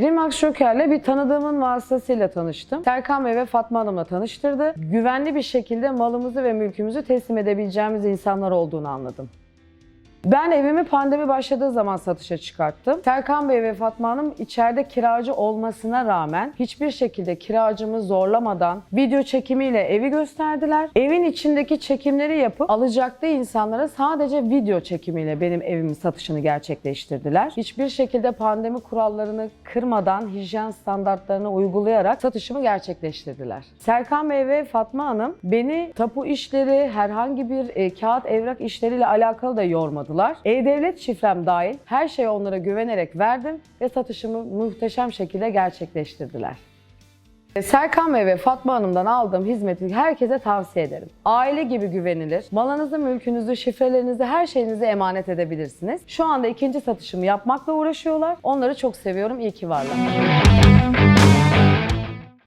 Remax Joker'le bir tanıdığımın vasıtasıyla tanıştım. Serkan Bey ve Fatma Hanım'la tanıştırdı. Güvenli bir şekilde malımızı ve mülkümüzü teslim edebileceğimiz insanlar olduğunu anladım. Ben evimi pandemi başladığı zaman satışa çıkarttım. Serkan Bey ve Fatma Hanım içeride kiracı olmasına rağmen hiçbir şekilde kiracımı zorlamadan video çekimiyle evi gösterdiler. Evin içindeki çekimleri yapıp alacaklı insanlara sadece video çekimiyle benim evimin satışını gerçekleştirdiler. Hiçbir şekilde pandemi kurallarını kırmadan hijyen standartlarını uygulayarak satışımı gerçekleştirdiler. Serkan Bey ve Fatma Hanım beni tapu işleri, herhangi bir e, kağıt evrak işleriyle alakalı da yormadılar. E-Devlet şifrem dahil her şeye onlara güvenerek verdim ve satışımı muhteşem şekilde gerçekleştirdiler. Serkan Bey ve Fatma Hanım'dan aldığım hizmeti herkese tavsiye ederim. Aile gibi güvenilir. Malınızı, mülkünüzü, şifrelerinizi, her şeyinizi emanet edebilirsiniz. Şu anda ikinci satışımı yapmakla uğraşıyorlar. Onları çok seviyorum. İyi ki varlar.